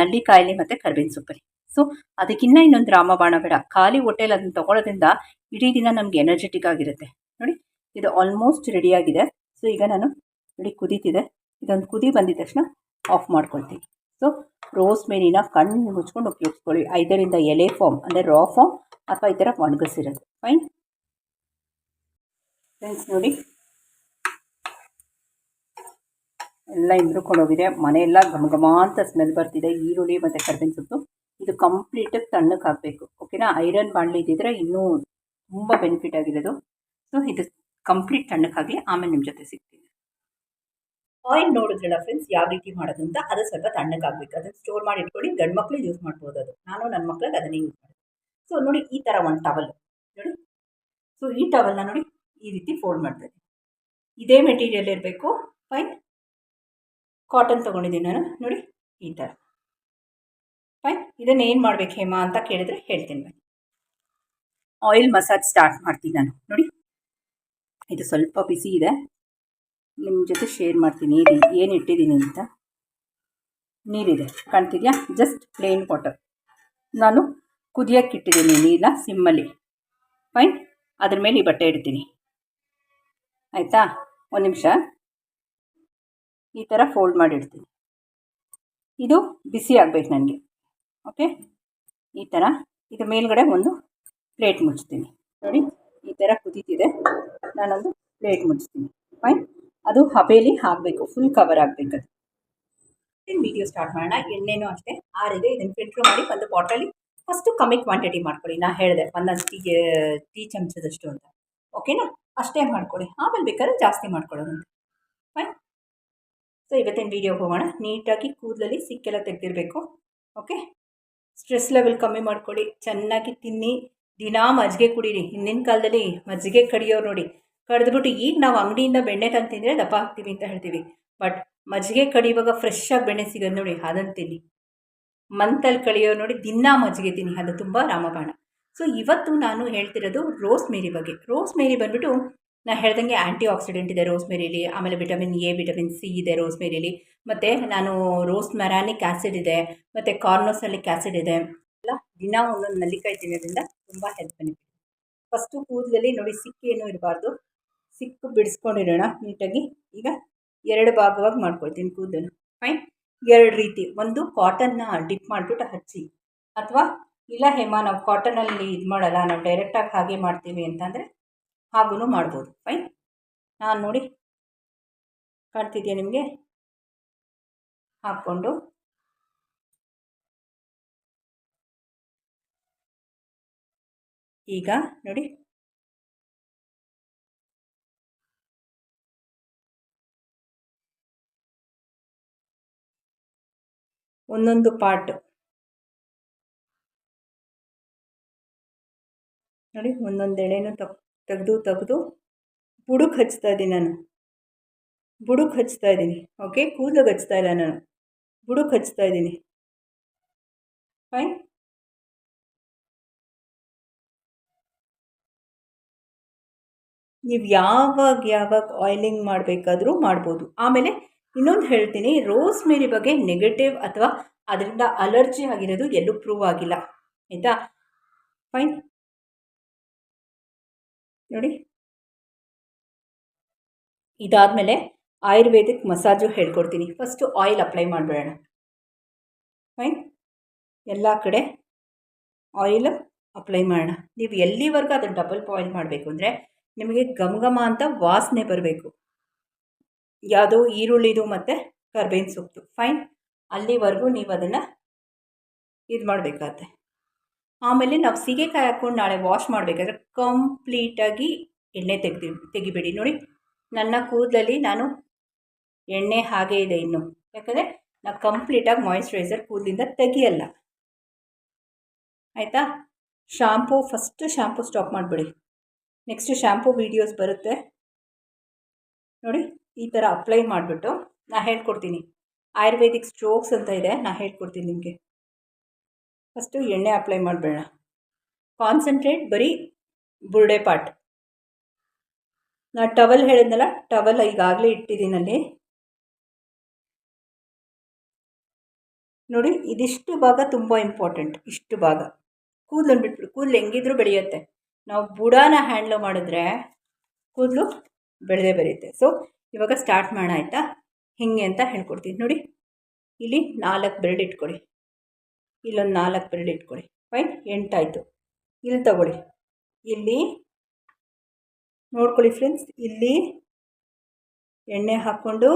ನಲ್ಲಿಕಾಯಲ್ಲಿ ಮತ್ತು ಕರ್ಬೇವಿನ ಸೊಪ್ಪಲ್ಲಿ ಸೊ ಅದಕ್ಕಿಂತ ಇನ್ನೊಂದು ರಾಮಬಾಣ ಬೇಡ. ಖಾಲಿ ಹೊಟ್ಟೆಲಿ ಅದನ್ನು ತೊಗೊಳೋದ್ರಿಂದ ಇಡೀ ದಿನ ನಮಗೆ ಎನರ್ಜೆಟಿಕ್ ಆಗಿರುತ್ತೆ. ನೋಡಿ, ಇದು ಆಲ್ಮೋಸ್ಟ್ ರೆಡಿಯಾಗಿದೆ ಸೊ ಈಗ ನಾನು ನೋಡಿ ಕುದೀತಿದೆ. ಇದೊಂದು ಕುದಿ ಬಂದಿದ ತಕ್ಷಣ ಆಫ್ ಮಾಡ್ಕೊಳ್ತೀನಿ. ಸೊ ರೋಸ್ ಮೇರಿನ ಕಣ್ಣು ಮುಚ್ಕೊಂಡು ಉಪಯೋಗಿಸ್ಕೊಳ್ಳಿ ಐದರಿಂದ ಎಲೆ ಫಾರ್ಮ್ ಅಂದರೆ ರಾ ಫಾರ್ಮ್ ಅಥವಾ ಈ ಥರ ಒಣಗಿಸಿರೋದು ಫೈನ್ ಫ್ರೆಂಡ್ಸ್ ನೋಡಿ. ಎಲ್ಲ ಹೋಗಿದೆ ಮನೆಯೆಲ್ಲ ಘಮ ಅಂತ ಸ್ಮೆಲ್ ಬರ್ತಿದೆ. ಈರುಳ್ಳಿ ಮತ್ತು ಕರ್ಬೇವಿನ ಸೊಪ್ಪು. ಇದು ಕಂಪ್ಲೀಟಾಗಿ ತಣ್ಣಗೆ ಹಾಕಬೇಕು. ಓಕೆನಾ ಐರನ್ ಬಾಣಲಿ ಇದ್ದಿದ್ರೆ ಇನ್ನೂ ತುಂಬ ಬೆನಿಫಿಟ್ ಆಗಿರೋದು. ಸೊ ಇದು ಕಂಪ್ಲೀಟ್ ತಣ್ಣಕ್ಕಾಗಲಿ ಆಮೇಲೆ ನಿಮ್ಮ ಜೊತೆ ಸಿಗ್ತೀನಿ. ಆಯಿಲ್ ನೋಡಿದ್ರಲ್ಲ ಫ್ರೆಂಡ್ಸ್ ಯಾವ ರೀತಿ ಮಾಡೋದು ಅಂತ ಅದು ಸ್ವಲ್ಪ ತಣ್ಣಗಾಗಬೇಕು. ಅದನ್ನು ಸ್ಟೋರ್ ಮಾಡಿ ಇಟ್ಕೊಳ್ಳಿ ಗಂಡು ಮಕ್ಕಳು ಯೂಸ್ ಮಾಡ್ಬೋದು ಅದು. ನಾನು ನನ್ನ ಮಕ್ಳಿಗೆ ಅದನ್ನೇ ಯೂಸ್ ಮಾಡ್ತೀನಿ ಸೊ ನೋಡಿ ಈ ಥರ ಒಂದು ಟವಲ್ ನೋಡಿ. ಸೊ ಈ ಟವಲ್ನ ನೋಡಿ ಈ ರೀತಿ ಫೋಲ್ಡ್ ಮಾಡ್ತೀನಿ ಇದೇ ಮೆಟೀರಿಯಲ್ ಇರಬೇಕು. ಫೈನ್ ಕಾಟನ್ ತೊಗೊಂಡಿದ್ದೀನಿ ನಾನು. ನೋಡಿ ಈ ಥರ ಫೈನ್ ಇದನ್ನು ಏನು ಮಾಡ್ಬೇಕು ಹೇಮಾ ಅಂತ ಕೇಳಿದ್ರೆ ಹೇಳ್ತೀನಿ ಬನ್ನಿ ಆಯಿಲ್ ಮಸಾಜ್ ಸ್ಟಾರ್ಟ್ ಮಾಡ್ತೀನಿ ನಾನು. ನೋಡಿ. ಇದು ಸ್ವಲ್ಪ ಬಿಸಿ ಇದೆ. ನಿಮ್ಮ ಜೊತೆ ಶೇರ್ ಮಾಡ್ತೀನಿ ಏನು ಇಟ್ಟಿದ್ದೀನಿ ಅಂತ. ನೀರಿದೆ, ಕಾಣ್ತಿದೆಯಾ? ಜಸ್ಟ್ ಪ್ಲೇನ್ ವಾಟರ್ ನಾನು ಕುದಿಯೋಕ್ಕೆ ಇಟ್ಟಿದ್ದೀನಿ ನೀರನ್ನ ಸಿಮ್ಮಲ್ಲಿ. ಫೈನ್ ಅದ್ರ ಮೇಲೆ ಈ ಬಟ್ಟೆ ಇಡ್ತೀನಿ. ಆಯಿತಾ? ಒಂದು ನಿಮಿಷ. ಈ ಥರ ಫೋಲ್ಡ್ ಮಾಡಿ ಇಡ್ತೀನಿ ಇದು ಬಿಸಿ ಆಗಬೇಕು ನನಗೆ. ಓಕೆ ಈ ಥರ ಇದು ಮೇಲ್ಗಡೆ ಒಂದು ಪ್ಲೇಟ್ ಮುಚ್ತೀನಿ. ನೋಡಿ, ಈ ಥರ ಕುದೀತಿದೆ. ನಾನೊಂದು ಪ್ಲೇಟ್ ಮುಚ್ತೀನಿ. ಫೈನ್ ಅದು ಹಬೇಲಿ ಆಗಬೇಕು ಫುಲ್ ಕವರ್ ಆಗಬೇಕು ಅದು ವಿಡಿಯೋ ಸ್ಟಾರ್ಟ್ ಮಾಡೋಣ? ಎಣ್ಣೆನೂ ಅಷ್ಟೇ, ಆರಿದೆ, ಇದನ್ನು ಫಿಲ್ಟ್ರ್ ಮಾಡಿ ಒಂದು ಬಾಟಲಿ ಫಸ್ಟು ಕಮ್ಮಿ ಕ್ವಾಂಟಿಟಿ ಮಾಡ್ಕೊಳ್ಳಿ. ನಾ ಹೇಳಿದೆ, ಒಂದೊಂದು ಟೀಗೆ ಟೀ ಚಮಚದಷ್ಟು ಅಂತ. ಓಕೆನಾ ಅಷ್ಟೇ ಮಾಡ್ಕೊಳ್ಳಿ. ಆಮೇಲೆ ಬೇಕಾದ್ರೆ ಜಾಸ್ತಿ ಮಾಡ್ಕೊಳ್ಳೋದಂತೆ ಫೈನ್ ಸೊ ಇವತ್ತೇನು ವೀಡಿಯೋಗೆ ಹೋಗೋಣ. ನೀಟಾಗಿ ಕೂದಲಲ್ಲಿ ಸಿಕ್ಕೆಲ್ಲ ತೆಗೆದಿರಬೇಕು. ಓಕೆ ಸ್ಟ್ರೆಸ್ ಲೆವೆಲ್ ಕಮ್ಮಿ ಮಾಡ್ಕೊಳ್ಳಿ. ಚೆನ್ನಾಗಿ ತಿನ್ನಿ. ದಿನಾ ಮಜ್ಜಿಗೆ ಕುಡೀರಿ. ಹಿಂದಿನ ಕಾಲದಲ್ಲಿ ಮಜ್ಜಿಗೆ ಕಡಿಯೋರು ನೋಡಿ. ಕಡಿದ್ಬಿಟ್ಟು ಈಗ ನಾವು ಅಂಗಡಿಯಿಂದ ಬೆಣ್ಣೆ ತಂದು ತಿಂದರೆ ದಪ್ಪ ಹಾಕ್ತೀವಿ ಅಂತ ಹೇಳ್ತೀವಿ. ಬಟ್ ಮಜ್ಜಿಗೆ ಕಡಿಯುವಾಗ ಫ್ರೆಶ್ ಆಗಿ ಬೆಣ್ಣೆ ಸಿಗೋದು ನೋಡಿ ಅದನ್ನು ತಿನ್ನಿ ಮಂತಲ್ಲಿ ಕಳಿಯೋ ನೋಡಿ ದಿನ ಮಜ್ಜಿಗೆ ತಿನ್ನಿ, ಅದು ತುಂಬ ರಾಮಬಾಣ. ಸೊ ಇವತ್ತು ನಾನು ಹೇಳ್ತಿರೋದು ರೋಸ್ ಮೇರಿ ಬಗ್ಗೆ. ರೋಸ್ ಮೇರಿ ಬಂದ್ಬಿಟ್ಟು ನಾನು ಹೇಳ್ದಂಗೆ ಆ್ಯಂಟಿ ಆಕ್ಸಿಡೆಂಟ್ ಇದೆ ರೋಸ್ ಮೇರಿಲಿ ಆಮೇಲೆ ವಿಟಮಿನ್ ಎ ವಿಟಮಿನ್ ಸಿ ಇದೆ ರೋಸ್ ಮೇರಿಲಿ ಮತ್ತು ನಾನು ರೋಸ್ ಮೆರಾನಿಕ್ ಆ್ಯಸಿಡ್ ಇದೆ, ಮತ್ತು ಕಾರ್ನೋಸಲಿಕ್ ಆ್ಯಸಿಡ್ ಇದೆ. ಎಲ್ಲ ದಿನ ಒಂದೊಂದು ನಲ್ಲಿಕಾಯಿ ತಿನ್ನೋದ್ರಿಂದ ತುಂಬ ಹೆಲ್ಪ್ ಬೆನಿಫಿಟ್ ಫಸ್ಟು ಕೂದಲಲ್ಲಿ ನೋಡಿ ಸಿಕ್ಕೇನು ಇರಬಾರ್ದು. ಸಿಕ್ಕು ಬಿಡಿಸ್ಕೊಂಡಿರೋಣ ನೀಟಾಗಿ. ಈಗ ಎರಡು ಭಾಗವಾಗಿ ಮಾಡ್ಕೊಳ್ತೀನಿ ಕೂದಲು. ಫೈನ್ ಎರಡು ರೀತಿ. ಒಂದು ಕಾಟನ್ನ ಡಿಪ್ ಮಾಡಿಬಿಟ್ಟು ಹಚ್ಚಿ. ಅಥವಾ ಇಲ್ಲ ಹೇಮ, ನಾವು ಕಾಟನಲ್ಲಿ ಇದು ಮಾಡಲ್ಲ, ನಾವು ಡೈರೆಕ್ಟಾಗಿ ಹಾಗೆ ಮಾಡ್ತೀವಿ ಅಂತಂದರೆ ಹಾಗೂ ಮಾಡ್ಬೋದು. ಫೈನ್ ನಾನು ನೋಡಿ. ಕಾಣ್ತಿದೆಯಾ ನಿಮಗೆ? ಹಾಕ್ಕೊಂಡು. ಈಗ ನೋಡಿ. ಒಂದೊಂದು ಪಾರ್ಟ್ ನೋಡಿ, ಒಂದೊಂದು ಎಳೆನೂ ತಗ್, ತೆಗೆದು ತೆಗೆದು ಬುಡುಕ್ ಹಚ್ತಾ ಇದ್ದೀನಿ ನಾನು. ಬುಡುಕ್ ಹಚ್ತಾ ಇದ್ದೀನಿ ಓಕೆ ಕೂದಲಿಗೆ ಹಚ್ತಾ ಇಲ್ಲ ನಾನು. ಬುಡುಕ್ ಹಚ್ತಾ ಇದ್ದೀನಿ. ಫೈನ್ ನೀವು ಯಾವಾಗ ಯಾವಾಗ ಆಯಿಲಿಂಗ್ ಮಾಡಬೇಕಾದ್ರೂ ಮಾಡ್ಬೋದು. ಆಮೇಲೆ ಇನ್ನೊಂದು ಹೇಳ್ತೀನಿ, ರೋಸ್ ಮೇರಿ ಬಗ್ಗೆ ನೆಗೆಟಿವ್ ಅಥವಾ ಅದರಿಂದ ಅಲರ್ಜಿ ಆಗಿರೋದು ಎಲ್ಲೂ ಪ್ರೂವ್ ಆಗಿಲ್ಲ. ಆಯಿತಾ? ಫೈನ್ ನೋಡಿ. ಇದಾದಮೇಲೆ ಆಯುರ್ವೇದಿಕ್ ಮಸಾಜು ಹೇಳ್ಕೊಡ್ತೀನಿ. ಫಸ್ಟು ಆಯಿಲ್ ಅಪ್ಲೈ ಮಾಡಿಬಿಡೋಣ. ಫೈನ್ ಎಲ್ಲ ಕಡೆ ಆಯಿಲ್ ಅಪ್ಲೈ ಮಾಡೋಣ. ನೀವು ಎಲ್ಲಿವರೆಗೂ ಅದನ್ನು ಡಬಲ್ ಬಾಯ್ಲ್ ಮಾಡಬೇಕು ಅಂದರೆ ನಿಮಗೆ ಘಮ ಘಮ ಅಂತ ವಾಸನೆ ಬರಬೇಕು. ಯಾವುದೋ ಈರುಳ್ಳಿದು ಮತ್ತು ಕರ್ಬೇವಿನ ಸೊಪ್ಪು. ಫೈನ್ ಅಲ್ಲಿವರೆಗೂ ನೀವು ಅದನ್ನು ಇದು ಮಾಡಬೇಕಾಗತ್ತೆ. ಆಮೇಲೆ ನಾವು ಸೀಗೆಕಾಯಿ ಹಾಕ್ಕೊಂಡು ನಾಳೆ ವಾಶ್ ಮಾಡಬೇಕಾದ್ರೆ ಕಂಪ್ಲೀಟಾಗಿ ಎಣ್ಣೆ ತೆಗ್ದು, ತೆಗಿಬೇಡಿ. ನೋಡಿ, ನನ್ನ ಕೂದಲಲ್ಲಿ ನಾನು ಎಣ್ಣೆ ಹಾಗೇ ಇದೆ ಇನ್ನು. ಯಾಕಂದರೆ ನಾವು ಕಂಪ್ಲೀಟಾಗಿ ಮಾಯಿಶ್ಚರೈಸರ್ ಕೂದಲಿಂದ ತೆಗಿಯಲ್ಲ. ಆಯಿತಾ? ಶಾಂಪೂ ಫಸ್ಟ್ ಶಾಂಪೂ ಸ್ಟಾಪ್ ಮಾಡಿಬಿಡಿ. ನೆಕ್ಸ್ಟ್ ಶ್ಯಾಂಪು ವೀಡಿಯೋಸ್ ಬರುತ್ತೆ. ನೋಡಿ. ಈ ಥರ ಅಪ್ಲೈ ಮಾಡಿಬಿಟ್ಟು ನಾನು ಹೇಳ್ಕೊಡ್ತೀನಿ. ಆಯುರ್ವೇದಿಕ್ ಸ್ಟ್ರೋಕ್ಸ್ ಅಂತ ಇದೆ ನಾನು ಹೇಳ್ಕೊಡ್ತೀನಿ ನಿಮಗೆ. ಫಸ್ಟು ಎಣ್ಣೆ ಅಪ್ಲೈ ಮಾಡಬೇಡ ಕಾನ್ಸಂಟ್ರೇಟ್ ಬರೀ ಬುರ್ಡೆ ಪಾರ್ಟ್ ನಾನು ಟವಲ್ ಹೇಳಿದ್ನಲ್ಲ ಟವಲ್ ಈಗಾಗಲೇ ಇಟ್ಟಿದ್ದೀನಲ್ಲಿ ನೋಡಿ, ಇದಿಷ್ಟು ಭಾಗ ತುಂಬ ಇಂಪಾರ್ಟೆಂಟ್ ಇಷ್ಟು ಭಾಗ. ಕೂದಲು ಬಿಟ್ಬಿಡು ಕೂದಲು ಹೆಂಗಿದ್ರೂ ಬೆಳೆಯುತ್ತೆ. ನಾವು ಬುಡಾನ ಹ್ಯಾಂಡ್ಲ್ ಮಾಡಿದ್ರೆ ಕೂದಲು ಬೆಳೆದೇ ಬೆಳೆಯುತ್ತೆ. ಸೊ ಇವಾಗ ಸ್ಟಾರ್ಟ್ ಮಾಡೋಣ ಆಯಿತಾ? ಹೇಗೆ ಅಂತ ಹೇಳ್ಕೊಡ್ತೀನಿ. ನೋಡಿ, ಇಲ್ಲಿ ನಾಲ್ಕು ಬೆರಳು ಇಟ್ಕೊಳ್ಳಿ ಇಲ್ಲೊಂದು ನಾಲ್ಕು ಬೆರಳು ಇಟ್ಕೊಳ್ಳಿ ಫೈನ್ ಎಂಟಾಯಿತು. ಇಲ್ಲಿ ತಗೊಳ್ಳಿ. ಇಲ್ಲಿ, ನೋಡ್ಕೊಳ್ಳಿ ಫ್ರೆಂಡ್ಸ್ ಇಲ್ಲಿ ಎಣ್ಣೆ ಹಾಕ್ಕೊಂಡು,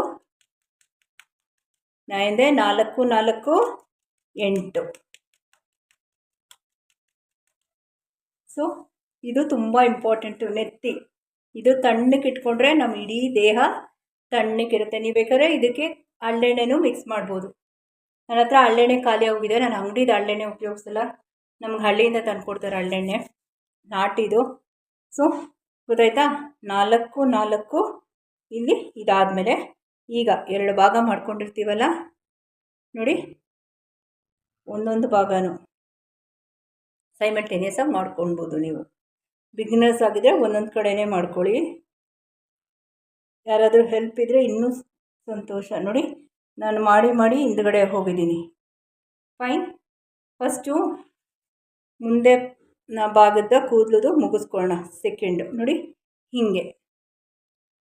ನಾ ನಾಲ್ಕು ನಾಲ್ಕು, ಎಂಟು. ಸೊ ಇದು ತುಂಬ ಇಂಪಾರ್ಟೆಂಟು ನೆತ್ತಿ. ಇದು ತಣ್ಣಕ್ಕೆ ಇಟ್ಕೊಂಡ್ರೆ ನಮ್ಮ ಇಡೀ ದೇಹ ತಣ್ಣಕ್ಕಿರುತ್ತೆ ನೀವು ಬೇಕಾದ್ರೆ ಇದಕ್ಕೆ ಹಳ್ಳೆಣ್ಣೆನೂ ಮಿಕ್ಸ್ ಮಾಡ್ಬೋದು. ನನ್ನ ಹತ್ರ ಹಳ್ಳೆಣ್ಣೆ ಖಾಲಿ ಹೋಗಿದೆ ನಾನು ಅಂಗಡಿದು ಹಳ್ಳೆಣ್ಣೆ ಉಪಯೋಗಿಸಲ್ಲ. ನಮ್ಗೆ ಹಳ್ಳಿಯಿಂದ ತಂದು ಕೊಡ್ತಾರೆ ಹಳ್ಳೆಣ್ಣೆ ನಾಟಿದು ಸೊ ಗೊತ್ತಾಯ್ತಾ? ನಾಲ್ಕು ನಾಲ್ಕು. ಇಲ್ಲಿ ಇದಾದಮೇಲೆ ಈಗ ಎರಡು ಭಾಗ ಮಾಡ್ಕೊಂಡಿರ್ತೀವಲ್ಲ? ನೋಡಿ. ಒಂದೊಂದು ಭಾಗನೂ ಸೈಮಲ್ಟೇನಿಯಸ್ಸಾಗಿ ಮಾಡ್ಕೊಳ್ಬೋದು ನೀವು. ಬಿಗ್ನರ್ಸ್ ಆಗಿದ್ರೆ ಒಂದೊಂದು ಕಡೆನೇ ಮಾಡ್ಕೊಳ್ಳಿ. ಯಾರಾದರೂ ಹೆಲ್ಪ್ ಇದ್ದರೆ ಇನ್ನೂ ಸಂತೋಷ. ನೋಡಿ, ನಾನು ಮಾಡಿ ಮಾಡಿ ಹಿಂದ್ಗಡೆ ಹೋಗಿದ್ದೀನಿ. ಫೈನ್ ಫಸ್ಟು ಮುಂದೆ ನಾ ಭಾಗದ ಕೂದಲುದು ಮುಗಿಸ್ಕೊಳ್ಳೋಣ ಸೆಕೆಂಡು ನೋಡಿ, ಹೀಗೆ.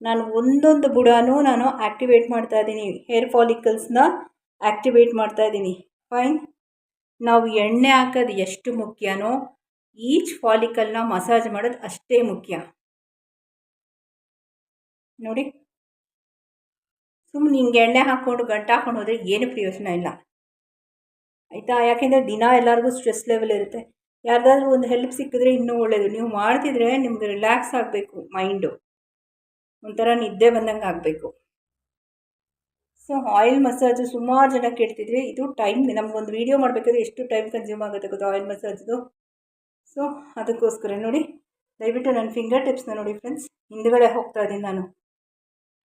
ನಾನು ಒಂದೊಂದು ಬುಡನೂ ನಾನು ಆ್ಯಕ್ಟಿವೇಟ್ ಮಾಡ್ತಾ ಇದ್ದೀನಿ. ಹೇರ್ ಫಾಲಿಕಲ್ಸ್ನ ಆ್ಯಕ್ಟಿವೇಟ್ ಮಾಡ್ತಾ ಇದ್ದೀನಿ. ಫೈನ್ ನಾವು ಎಣ್ಣೆ ಹಾಕೋದು ಎಷ್ಟು ಮುಖ್ಯನೋ ಈಚ್ ಫಾಲಿಕಲ್ನ ಮಸಾಜ್ ಮಾಡೋದು ಅಷ್ಟೇ ಮುಖ್ಯ. ನೋಡಿ. ಸುಮ್ಮನೆ ಹಿಂಗೆ ಎಣ್ಣೆ ಹಾಕ್ಕೊಂಡು ಗಂಟು ಹಾಕ್ಕೊಂಡು ಹೋದರೆ ಏನು ಪ್ರಯೋಜನ ಇಲ್ಲ. ಆಯಿತಾ? ಯಾಕೆಂದರೆ ದಿನ ಎಲ್ಲರಿಗೂ ಸ್ಟ್ರೆಸ್ ಲೆವೆಲ್ ಇರುತ್ತೆ. ಯಾರ್ದಾದ್ರೂ ಒಂದು ಹೆಲ್ಪ್ ಸಿಕ್ಕಿದ್ರೆ ಇನ್ನೂ ಒಳ್ಳೆಯದು ನೀವು ಮಾಡ್ತಿದ್ರೆ ನಿಮ್ಗೆ ರಿಲ್ಯಾಕ್ಸ್ ಆಗಬೇಕು ಮೈಂಡು ಒಂಥರ ನಿದ್ದೆ ಬಂದಂಗೆ ಆಗಬೇಕು. ಸೊ ಆಯಿಲ್ ಮಸಾಜು ಸುಮಾರು ಜನ ಕೇಳ್ತಿದ್ರಿ ಇದು ಟೈಮ್ ನಮಗೊಂದು ವೀಡಿಯೋ ಮಾಡಬೇಕಾದ್ರೆ ಎಷ್ಟು ಟೈಮ್ ಕನ್ಸ್ಯೂಮ್ ಆಗುತ್ತೆ ಗೊತ್ತು ಆಯಿಲ್ ಮಸಾಜ್ದು ಸೊ ಅದಕ್ಕೋಸ್ಕರ ನೋಡಿ. ದಯವಿಟ್ಟು ನನ್ನ ಫಿಂಗರ್ ಟಿಪ್ಸ್ನ ನೋಡಿ ಫ್ರೆಂಡ್ಸ್ ಹಿಂದುಗಡೆ ಹೋಗ್ತಾ ಇದ್ದೀನಿ ನಾನು.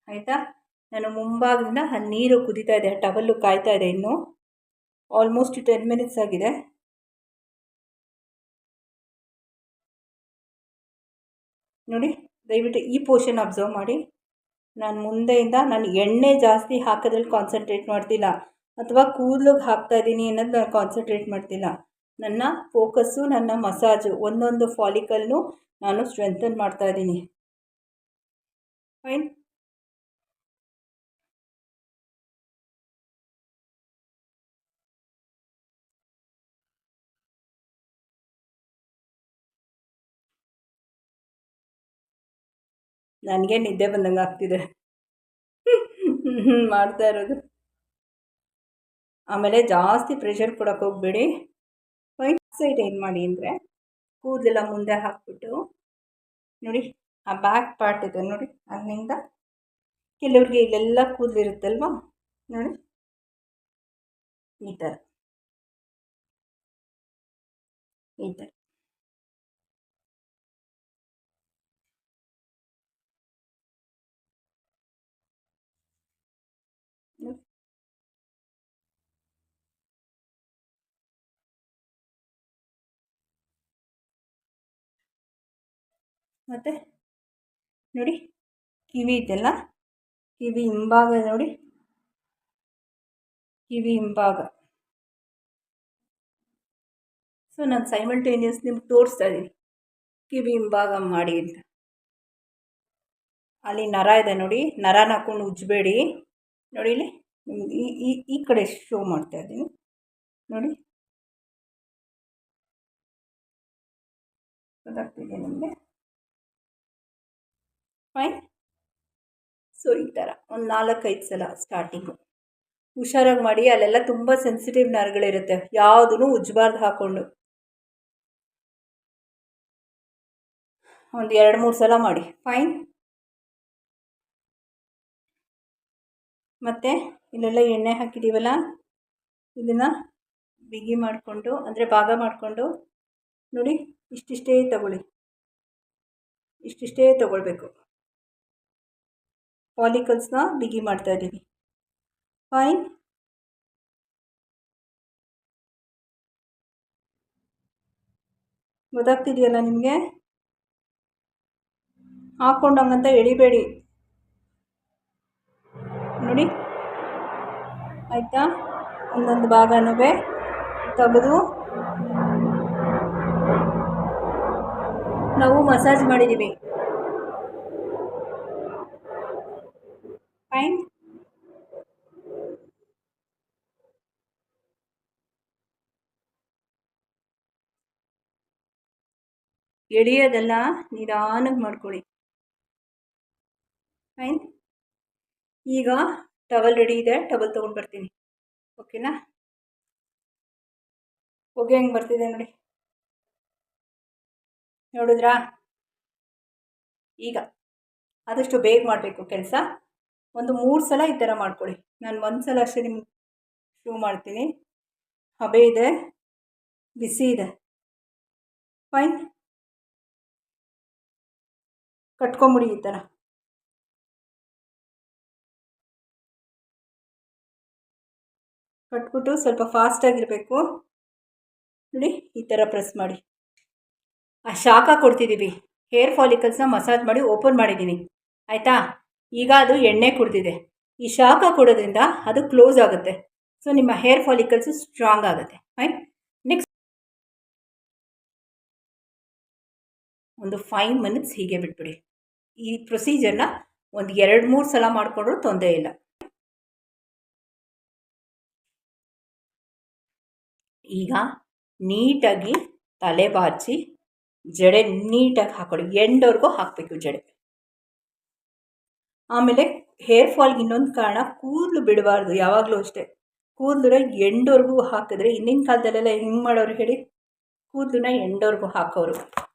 ಆಯಿತಾ? ನಾನು ಮುಂಭಾಗದಿಂದ ಆ ನೀರು ಕುದೀತಾ ಇದೆ ಟವಲ್ಲು ಕಾಯ್ತಾ ಇದೆ ಇನ್ನು. ಆಲ್ಮೋಸ್ಟ್ ಟೆನ್ ಮಿನಿಟ್ಸ್ ಆಗಿದೆ. ನೋಡಿ, ದಯವಿಟ್ಟು ಈ ಪೋರ್ಷನ್ ಅಬ್ಸರ್ವ್ ಮಾಡಿ. ನಾನು ಮುಂದೆಯಿಂದ, ನಾನು ಎಣ್ಣೆ ಜಾಸ್ತಿ ಹಾಕೋದ್ರಲ್ಲಿ ಕಾನ್ಸಂಟ್ರೇಟ್ ಮಾಡ್ತಿಲ್ಲ. ಅಥವಾ ಕೂದಲಿಗೆ ಹಾಕ್ತಾಯಿದ್ದೀನಿ ಅನ್ನೋದು ನಾನು ಕಾನ್ಸಂಟ್ರೇಟ್ ಮಾಡ್ತಿಲ್ಲ. ನನ್ನ ಫೋಕಸ್ಸು ನನ್ನ ಮಸಾಜು ಒಂದೊಂದು ಫಾಲಿಕಲ್ನು ನಾನು ಸ್ಟ್ರೆಂಥನ್ ಮಾಡ್ತಾ ಇದ್ದೀನಿ ಫೈನ್ ನನಗೆ ನಿದ್ದೆ ಬಂದಂಗೆ ಆಗ್ತಿದೆ. [LAUGHS] ಮಾಡ್ತಾ ಇರೋದು. ಆಮೇಲೆ ಜಾಸ್ತಿ ಪ್ರೆಷರ್ ಕೊಡೋಕೆ ಹೋಗ್ಬೇಡಿ. ವೈಟ್ ಸೈಡ್ ಏನು ಮಾಡಿ ಅಂದರೆ, ಕೂದಲೆಲ್ಲ ಮುಂದೆ ಹಾಕ್ಬಿಟ್ಟು, ನೋಡಿ, ಆ ಬ್ಯಾಕ್ ಪಾರ್ಟ್ ಇದೆ ನೋಡಿ, ಅಲ್ಲಿಂದ ಕೆಲವ್ರಿಗೆ ಇಲ್ಲೆಲ್ಲ ಕೂದಲಿರುತ್ತಲ್ವ ನೋಡಿ. ಈ ಥರ ಈ ಥರ ಮತ್ತು ನೋಡಿ, ಕಿವಿ ಇದೆಲ್ಲ ಕಿವಿ ಹಿಂಭಾಗ ನೋಡಿ. ಕಿವಿ ಹಿಂಭಾಗ. ಸೊ ನಾನು ಸೈಮಲ್ಟೇನಿಯಸ್ ನಿಮ್ಗೆ ತೋರಿಸ್ತಾ ಇದ್ದೀನಿ ಕಿವಿ ಹಿಂಭಾಗ ಮಾಡಿ ಅಂತ. ಅಲ್ಲಿ ನರ ಇದೆ ನೋಡಿ. ನರನ ಹಾಕ್ಕೊಂಡು ಉಜ್ಜಬೇಡಿ ನೋಡಿ ಇಲ್ಲಿ ಈ ಈ ಈ ಕಡೆ ಶೋ ಮಾಡ್ತಾ ಇದ್ದೀನಿ ನೋಡಿ. ಗೊತ್ತಾಗ್ತಿದೆ ನಿಮಗೆ? ಫೈನ್ ಸೊ ಈ ಥರ ಒಂದು ನಾಲ್ಕೈದು ಸಲ ಸ್ಟಾರ್ಟಿಂಗು ಹುಷಾರಾಗಿ ಮಾಡಿ, ಅಲ್ಲೆಲ್ಲ ತುಂಬ ಸೆನ್ಸಿಟಿವ್ ನರಗಳಿರುತ್ತೆ ಯಾವುದೂ ಉಜ್ಜಬಾರ್ದು ಹಾಕ್ಕೊಂಡು ಒಂದು ಎರಡು ಮೂರು ಸಲ ಮಾಡಿ. ಫೈನ್ ಮತ್ತು ಇಲ್ಲೆಲ್ಲ ಎಣ್ಣೆ ಹಾಕಿದ್ದೀವಲ್ಲ ಇದನ್ನು ಬಿಗಿ ಮಾಡಿಕೊಂಡು, ಅಂದರೆ ಭಾಗ ಮಾಡಿಕೊಂಡು, ನೋಡಿ ಇಷ್ಟಿಷ್ಟೇ ತಗೊಳ್ಳಿ. ಇಷ್ಟಿಷ್ಟೇ ತಗೊಳ್ಬೇಕು. ಪಾಲಿಕಲ್ಸ್ನ ಬಿಗಿ ಮಾಡ್ತಾ ಇದ್ದೀವಿ. ಫೈನ್ ಗೊತ್ತಾಗ್ತಿದೆಯಲ್ಲ ನಿಮಗೆ? ಹಾಕ್ಕೊಂಡಂಗಂತ ಎಳಿಬೇಡಿ. ನೋಡಿ. ಆಯಿತಾ? ಒಂದೊಂದು ಭಾಗನೂ ತೆಗೆದು ನಾವು ಮಸಾಜ್ ಮಾಡಿದ್ದೀವಿ ಫೈನ್ ಎಳೆಯೋದೆಲ್ಲ ನಿಧಾನಕ್ಕೆ ಮಾಡ್ಕೊಳ್ಳಿ. ಫೈನ್ ಈಗ ಟವಲ್ ರೆಡಿ ಇದೆ ಟವಲ್ ತೊಗೊಂಡು ಬರ್ತೀನಿ. ಓಕೆನಾ ಹೊಗೆ ಹೆಂಗೆ ಬರ್ತಿದೆ ನೋಡಿ. ನೋಡಿದ್ರಾ? ಈಗ ಆದಷ್ಟು ಬೇಗ ಮಾಡಬೇಕು ಕೆಲಸ. ಒಂದು ಮೂರು ಸಲ ಈ ಥರ ಮಾಡ್ಕೊಳ್ಳಿ. ನಾನು ಒಂದು ಸಲ ಅಷ್ಟೇ ನಿಮ್ಗೆ ಶೂ ಮಾಡ್ತೀನಿ. ಹಬೆ ಇದೆ, ಬಿಸಿ ಇದೆ. ಫೈನ್ ಕಟ್ಕೊಂಬಿಡಿ ಈ ಥರ ಕಟ್ಬಿಟ್ಟು ಸ್ವಲ್ಪ ಫಾಸ್ಟಾಗಿರಬೇಕು ನೋಡಿ, ಈ ಥರ ಪ್ರೆಸ್ ಮಾಡಿ. ಆ ಶಾಖ ಕೊಡ್ತಿದ್ದೀವಿ ಹೇರ್ ಫಾಲಿಕಲ್ಸ್ನ ಮಸಾಜ್ ಮಾಡಿ ಓಪನ್ ಮಾಡಿದ್ದೀನಿ ಆಯಿತಾ? ಈಗ ಅದು ಎಣ್ಣೆ ಕುಡ್ದಿದೆ. ಈ ಶಾಖ ಕೊಡೋದ್ರಿಂದ ಅದು ಕ್ಲೋಸ್ ಆಗುತ್ತೆ. ಸೊ ನಿಮ್ಮ ಹೇರ್ ಫಾಲಿಕಲ್ಸು ಸ್ಟ್ರಾಂಗ್ ಆಗುತ್ತೆ. ಫೈನ್ ಒಂದು ಫೈವ್ ಮಿನಿಟ್ಸ್ ಹೀಗೆ ಬಿಟ್ಬಿಡಿ. ಈ ಪ್ರೊಸೀಜರ್ನ ಒಂದು ಎರಡು ಮೂರು ಸಲ ಮಾಡಿಕೊಂಡ್ರೂ ತೊಂದರೆ ಇಲ್ಲ. ಈಗ ನೀಟಾಗಿ ತಲೆ ಬಾಚಿ ಜಡೆ ನೀಟಾಗಿ ಹಾಕೊಳ್ಳಿ ಎಂಡವ್ರಿಗೂ ಹಾಕಬೇಕು ಜಡೆ. ಆಮೇಲೆ ಹೇರ್ ಫಾಲ್ಗೆ ಇನ್ನೊಂದು ಕಾರಣ ಕೂದಲು ಬಿಡಬಾರ್ದು, ಯಾವಾಗಲೂ ಅಷ್ಟೇ. ಕೂದಲನ್ನ ಎಂಡವ್ರಿಗೂ ಹಾಕಿದ್ರೆ, ಹಿಂದಿನ ಕಾಲದಲ್ಲೆಲ್ಲ ಹೆಂಗೆ ಮಾಡೋರು ಹೇಳಿ? ಕೂದಲನ್ನ ಎಂಡವ್ರಿಗೂ ಹಾಕೋರು.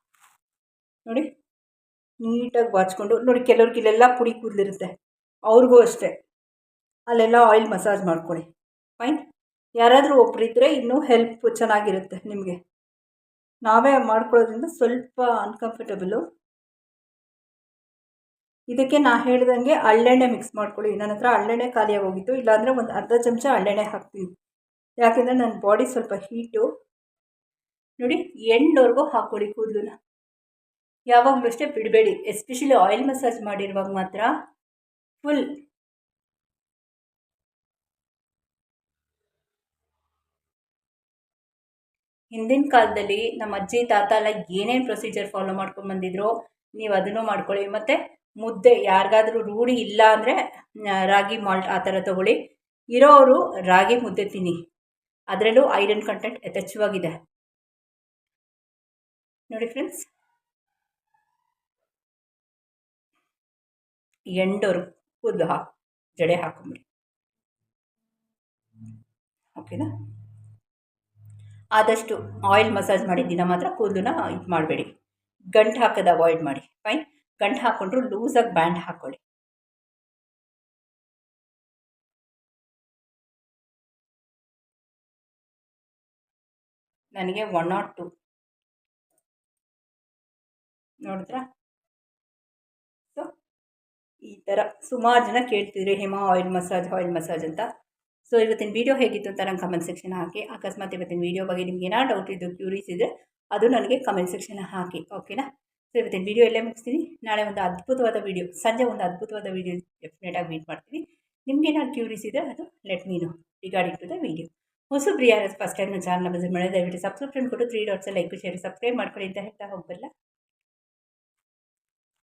ನೋಡಿ, ನೀಟಾಗಿ ಬಾಚ್ಕೊಂಡು, ನೋಡಿ ಕೆಲವ್ರಿಗೆ ಇಲ್ಲೆಲ್ಲ ಪುಡಿ ಕೂದಲಿರುತ್ತೆ. ಅವ್ರಿಗೂ ಅಷ್ಟೇ. ಅಲ್ಲೆಲ್ಲ ಆಯಿಲ್ ಮಸಾಜ್ ಮಾಡ್ಕೊಳ್ಳಿ. ಫೈನ್ ಯಾರಾದರೂ ಒಬ್ಬರಿದ್ದರೆ ಇನ್ನೂ ಹೆಲ್ಪ್ ಚೆನ್ನಾಗಿರುತ್ತೆ ನಿಮಗೆ. ನಾವೇ ಮಾಡ್ಕೊಳ್ಳೋದ್ರಿಂದ ಸ್ವಲ್ಪ ಅನ್ಕಂಫರ್ಟಬಲು ಇದಕ್ಕೆ ನಾ ಹೇಳ್ದಂಗೆ ಹಳ್ಳೆಣ್ಣೆ ಮಿಕ್ಸ್ ಮಾಡ್ಕೊಳ್ಳಿ. ನನ್ನ ಹತ್ರ ಹಳ್ಳೆಣ್ಣೆ ಖಾಲಿಯಾಗಿ ಹೋಗಿತ್ತು. ಇಲ್ಲಾಂದರೆ ಒಂದು ಅರ್ಧ ಚಮಚ ಹಳ್ಳೆಣ್ಣೆ ಹಾಕ್ತೀನಿ. ಯಾಕೆಂದರೆ ನನ್ನ ಬಾಡಿ ಸ್ವಲ್ಪ ಹೀಟು ನೋಡಿ ಎಂಡ್ವರೆಗೂ ಹಾಕ್ಕೊಳ್ಳಿ ಕೂದಲನ್ನ. ಯಾವಾಗಲೂ ಅಷ್ಟೇ ಬಿಡಬೇಡಿ ಎಸ್ಪೆಷಲಿ ಆಯಿಲ್ ಮಸಾಜ್ ಮಾಡಿರುವಾಗ ಮಾತ್ರ. ಫುಲ್ ಹಿಂದಿನ ಕಾಲದಲ್ಲಿ ನಮ್ಮ ಅಜ್ಜಿ, ತಾತ ಎಲ್ಲ ಏನೇನು ಪ್ರೊಸೀಜರ್ ಫಾಲೋ ಮಾಡ್ಕೊಂಡು ಬಂದಿದ್ರು, ನೀವು ಅದನ್ನು ಮಾಡ್ಕೊಳ್ಳಿ. ಮತ್ತು ಮುದ್ದೆ ಯಾರಿಗಾದರೂ ರೂಢಿ ಇಲ್ಲ ಅಂದರೆ ರಾಗಿ ಮಾಲ್ಟ್ ಆ ಥರ ತಗೊಳ್ಳಿ. ಇರೋರು ರಾಗಿ ಮುದ್ದೆ ತಿನ್ನಿ. ಅದರಲ್ಲೂ ಐರನ್ ಕಂಟೆಂಟ್ ಯಥೇಚ್ಛವಾಗಿದೆ. ನೋಡಿ ಫ್ರೆಂಡ್ಸ್ ಎಂಡೋರು ಕೂದಲು ಹಾಕಿ, ಜಡೆ ಹಾಕೊಂಬಿಡಿ. ಓಕೆನಾ? ಆದಷ್ಟು ಆಯಿಲ್ ಮಸಾಜ್ ಮಾಡಿದ ದಿನ ಮಾತ್ರ ಕೂದಲನ್ನ ಇದು ಮಾಡಬೇಡಿ. ಗಂಟು ಹಾಕೋದು ಅವಾಯ್ಡ್ ಮಾಡಿ. ಫೈನ್ ಗಂಟು ಹಾಕ್ಕೊಂಡ್ರು ಲೂಸಾಗಿ ಬ್ಯಾಂಡ್ ಹಾಕ್ಕೊಳ್ಳಿ ನನಗೆ ಒನ್ ನಾಟ್ ಟು ನೋಡಿದ್ರಾ? ಈ ಥರ ಸುಮಾರು ಜನ ಕೇಳ್ತಿದ್ರು Hema oil massage oil massage ಅಂತ. ಸೊ ಇವತ್ತಿನ ವೀಡಿಯೋ ಹೇಗಿತ್ತು ಅಂತ ನಂಗೆ ಕಮೆಂಟ್ ಸೆಕ್ಷನ್ ಹಾಕಿ. ಅಕಸ್ಮಾತ್ ಇವತ್ತಿನ ವೀಡಿಯೋ ಬಗ್ಗೆ ನಿಮ್ಗೆ ಏನಾದ್ರು ಡೌಟ್ ಇದ್ದು ಕ್ಯೂರೀಸ್ ಇದ್ದರೆ ಅದು ನನಗೆ ಕಮೆಂಟ್ ಸೆಕ್ಷನ್ ಹಾಕಿ ಓಕೆನಾ ಸೊ ಇವತ್ತಿನ ವೀಡಿಯೋ ಎಲ್ಲೇ ಮುಗಿಸ್ತೀನಿ. ನಾಳೆ ಒಂದು ಅದ್ಭುತವಾದ ವೀಡಿಯೋ ಸಂಜೆ ಒಂದು ಅದ್ಭುತವಾದ ವೀಡಿಯೋ ಡೆಫಿನೆಟಾಗಿ ಮೀಟ್ ಮಾಡ್ತೀನಿ. ನಿಮ್ಗೆ ಏನಾದ್ರು ಕ್ಯೂರೀಸ್ ಇದ್ದರೆ ಅದು let me know regarding to the video ಹೊಸಬ್ರು ಯಾರು ಫಸ್ಟ್ ಟೈಮ್ ನನ್ನ ಚಾನಲ್ ವಿಸಿಟ್ ಮಳೆ ದಯವಿಟ್ಟು ಸಬ್ಸ್ಕ್ರಿಪ್ಷನ್ ಕೊಟ್ಟು three dots like share subscribe ಮಾಡ್ಕೊಳ್ಳಿ ಅಂತ ಹೇಳ್ತಾ ಹೋಗಬಲ್ಲ.